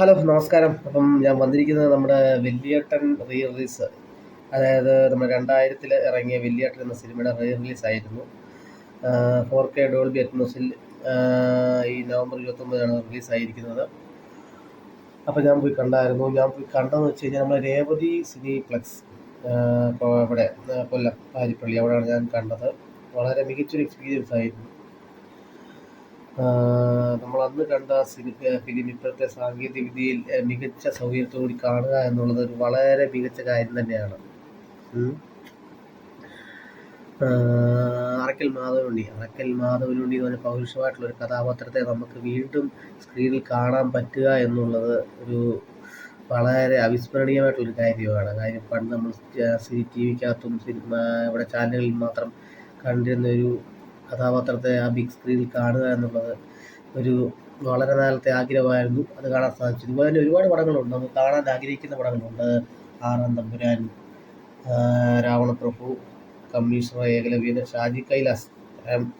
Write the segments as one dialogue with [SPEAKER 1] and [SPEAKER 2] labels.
[SPEAKER 1] Hello നമസ്കാരം. അപ്പം ഞാൻ വന്നിരിക്കുന്നത് നമ്മുടെ വെല്ലിയേട്ടൻ റീ റിലീസ് അതായത് നമ്മൾ രണ്ടായിരത്തിൽ ഇറങ്ങിയ വെല്ലിയേട്ടൻ എന്ന സിനിമയുടെ റീ റിലീസ് ആയിരുന്നു ഫോർ കെ ഡോൾബി അറ്റ്മോസിൽ ഈ നവംബർ ഇരുപത്തൊമ്പതിനാണ് റിലീസ് ആയിരിക്കുന്നത്. അപ്പോൾ ഞാൻ പോയി കണ്ടായിരുന്നു. ഞാൻ പോയി കണ്ടതെന്ന് വെച്ച് കഴിഞ്ഞാൽ നമ്മുടെ രേവതി സിനിപ്ലെക്സ് ഇപ്പോൾ ഇവിടെ കൊല്ലം പാരിപ്പള്ളി അവിടെയാണ് ഞാൻ കണ്ടത്. വളരെ മികച്ചൊരു എക്സ്പീരിയൻസ് ആയിരുന്നു. നമ്മൾ അന്ന് കണ്ട ഫിലിം ഇപ്പോഴത്തെ സാങ്കേതിക വിദ്യയിൽ മികച്ച സൗകര്യത്തോടുകൂടി കാണുക എന്നുള്ളത് ഒരു വളരെ മികച്ച കാര്യം തന്നെയാണ്. അറക്കൽ മാധവനുണ്ണി. അറക്കൽ മാധവനുണ്ണി എന്ന് പറഞ്ഞ പൗരുഷമായിട്ടുള്ള ഒരു കഥാപാത്രത്തെ നമുക്ക് വീണ്ടും സ്ക്രീനിൽ കാണാൻ പറ്റുക എന്നുള്ളത് ഒരു വളരെ അവിസ്മരണീയമായിട്ടുള്ളൊരു കാര്യമാണ്. കാര്യം പണ്ട് നമ്മൾ ടി വിക്കകത്തും സിനിമ ഇവിടെ ചാനലുകളിൽ മാത്രം കണ്ടിരുന്ന ഒരു കഥാപാത്രത്തെ ആ ബിഗ് സ്ക്രീനിൽ കാണുക എന്നുള്ളത് ഒരു വളരെ നാളത്തെ ആഗ്രഹമായിരുന്നു. അത് കാണാൻ സാധിച്ചു ഇതുപോലെ തന്നെ ഒരുപാട് പടങ്ങളുണ്ട്. നമുക്ക് കാണാൻ ആഗ്രഹിക്കുന്ന പടങ്ങളുണ്ട്. ആറാം തമ്പുരാൻ രാവണപ്രഭു കമ്മീഷണർ ഏകലവ്യൻ ഷാജി കൈലാസ്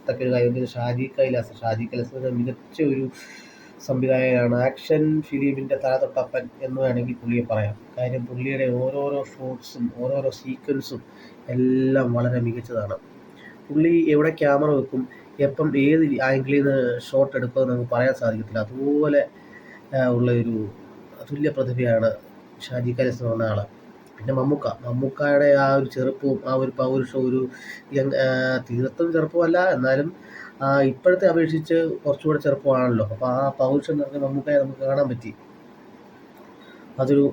[SPEAKER 1] തക്ക ഒരു കാര്യം ഷാജി കൈലാസ് ഷാജി കൈലാസ് മികച്ച ഒരു സംവിധായകനാണ്. ആക്ഷൻ ഫിലിമിന്റെ തലതൊട്ടപ്പൻ എന്ന് വേണമെങ്കിൽ പുള്ളിയെ പറയാം. കാര്യം പുള്ളിയുടെ ഓരോരോ ഷോട്ട്സും ഓരോരോ സീക്വൻസും എല്ലാം വളരെ മികച്ചതാണ്. പുള്ളി എവിടെ ക്യാമറ വെക്കും എപ്പം ഏത് ആംഗിളിൽ നിന്ന് ഷോട്ട് എടുക്കുമെന്ന് നമുക്ക് പറയാൻ സാധിക്കത്തില്ല. അതുപോലെ ഉള്ള ഒരു അതുല്യ പ്രതിഭയാണ് ഷാജി കലസ് എന്ന് പറഞ്ഞ ആൾ പിന്നെ മമ്മൂക്ക. മമ്മൂക്കയുടെ ആ ഒരു ചെറുപ്പവും ആ ഒരു പൗരുഷവും ഒരു യങ് തീർത്തും ചെറുപ്പമല്ല. എന്നാലും ഇപ്പോഴത്തെ അപേക്ഷിച്ച് കുറച്ചുകൂടെ ചെറുപ്പമാണല്ലോ. അപ്പോൾ ആ പൗരുഷം നിറഞ്ഞ മമ്മൂക്കയെ നമുക്ക് കാണാൻ പറ്റി. അതൊരു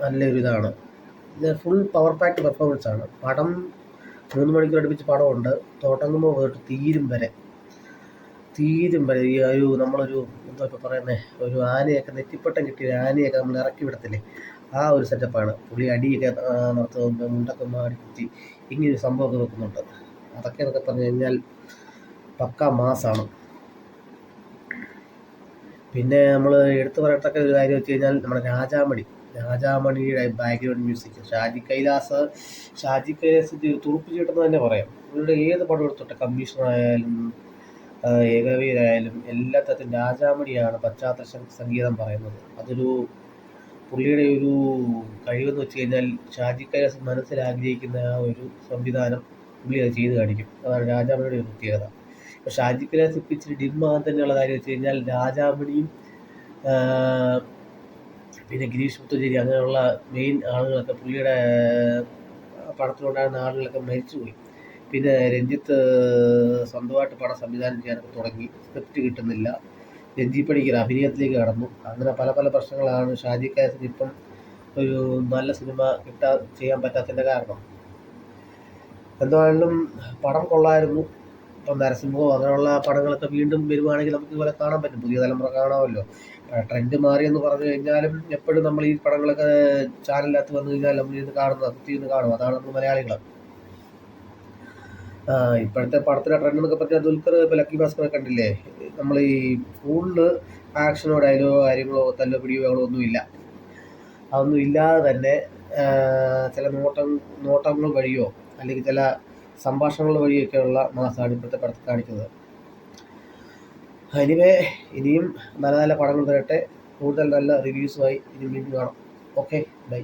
[SPEAKER 1] നല്ലൊരു ഇതാണ് ഇത് ഫുൾ പവർ പാക്ട് പെർഫോമൻസ് ആണ്. പടം മൂന്ന് മണിക്കൂർ അടുപ്പിച്ച് പടമുണ്ട്. തുടങ്ങുമ്പോൾ തൊട്ട് തീരും വരെ. തീരും വരെ. ഈ ഒരു നമ്മളൊരു എന്താ ഇപ്പോൾ പറയുന്നത് ഒരു ആനയൊക്കെ നെറ്റിപ്പട്ടം കിട്ടിയ ആനയൊക്കെ നമ്മൾ ഇറക്കി വിടത്തില്ലേ? ആ ഒരു സെറ്റപ്പാണ്. പുള്ളി അടിയൊക്കെ നടത്തുമ്പോൾ മുണ്ടൊക്കെ മാടി കുത്തി ഇങ്ങനൊരു സംഭവമൊക്കെ വെക്കുന്നുണ്ട്. അതൊക്കെ എന്നൊക്കെ പറഞ്ഞു കഴിഞ്ഞാൽ പക്ക മാസാണ്. പിന്നെ നമ്മൾ എടുത്തു പറയത്തക്ക ഒരു കാര്യം വെച്ച് കഴിഞ്ഞാൽ നമ്മുടെ രാജാമണി. രാജാമണിയുടെ ബാക്ക്ഗ്രൗണ്ട് മ്യൂസിക്. ഷാജി കൈലാസ് ഷാജി കൈലാസ് തുറുപ്പ് ചീട്ടെന്ന് തന്നെ പറയാം. ഇവരുടെ ഏത് പടം എടുത്തോട്ടെ കമ്മീഷണറായാലും ഏകവീരായാലും എല്ലാ തരത്തിലും രാജാമണിയാണ് പശ്ചാത്തല സംഗീതം പറയുന്നത്. അതൊരു പുള്ളിയുടെ ഒരു കഴിവെന്ന് വെച്ച് കഴിഞ്ഞാൽ ഷാജി കൈലാസ് മനസ്സിൽ ആഗ്രഹിക്കുന്ന ആ ഒരു സംവിധാനം പുള്ളി അത് ചെയ്ത് കാണിക്കും. അതാണ് രാജാമണിയുടെ ഒരു പ്രത്യേകത. ഇപ്പോൾ ഷാജി കൈലാസ് ഇപ്പം ഇച്ചിരി ഡിമ്മാകാൻ തന്നെയുള്ള കാര്യം വെച്ച് കഴിഞ്ഞാൽ രാജാമണിയും പിന്നെ ഗിരീഷ് മുത്തുചേരി അങ്ങനെയുള്ള മെയിൻ ആളുകളൊക്കെ പുള്ളിയുടെ പടത്തിലുണ്ടായിരുന്ന ആളുകളൊക്കെ മരിച്ചുപോയി പിന്നെ രഞ്ജിത്ത് സ്വന്തമായിട്ട് പടം സംവിധാനം ചെയ്യാനൊക്കെ തുടങ്ങി. സ്ക്രിപ്റ്റ് കിട്ടുന്നില്ല. രഞ്ജി പണിക്കർ അഭിനയത്തിലേക്ക് കടന്നു. അങ്ങനെ പല പല പ്രശ്നങ്ങളാണ് ഷാജി കാസിന് ഇപ്പം ഒരു നല്ല സിനിമ കിട്ടാ ചെയ്യാൻ പറ്റാത്തതിന്റെ കാരണം. എന്തായാലും പടം കൊള്ളായിരുന്നു. ഇപ്പം നരസിംഹവും അങ്ങനെയുള്ള പടങ്ങളൊക്കെ വീണ്ടും വരുവാണെങ്കിൽ നമുക്ക് ഇതുപോലെ കാണാൻ പറ്റും. പുതിയ തലമുറ കാണാമല്ലോ. ട്രെൻഡ് മാറി എന്ന് പറഞ്ഞു കഴിഞ്ഞാലും എപ്പോഴും നമ്മൾ ഈ പടങ്ങളൊക്കെ ചാനലിനകത്ത് വന്നു കഴിഞ്ഞാൽ നമ്മൾ ഇരുന്ന് കാണുന്നത് കുത്തിയിരുന്ന് കാണും. അതാണ് നമ്മൾ മലയാളികൾ ഇപ്പോഴത്തെ പടത്തിലെ ട്രെൻഡ് എന്നൊക്കെ പറഞ്ഞാൽ ദുൽഖർ ഇപ്പോൾ ലക്കി ഭാസ്കറെ കണ്ടില്ലേ? നമ്മൾ ഈ ഫുള്ള് ആക്ഷനോ ഡയലോഗോ കാര്യങ്ങളോ തല്ലോ പിടിയോ ഒന്നുമില്ല. അതൊന്നും ഇല്ലാതെ തന്നെ ചില നോട്ടം നോട്ടങ്ങൾ വഴിയോ അല്ലെങ്കിൽ ചില സംഭാഷണങ്ങൾ വഴിയൊക്കെയുള്ള മാസമാണ് ഇപ്പോഴത്തെ പടത്തിൽ കാണിക്കുന്നത്. എനിവേ ഇനിയും നല്ല നല്ല പടങ്ങൾ വരട്ടെ. കൂടുതൽ നല്ല റിവ്യൂസുമായി ഇനി വീണ്ടും കാണാം. Okay bye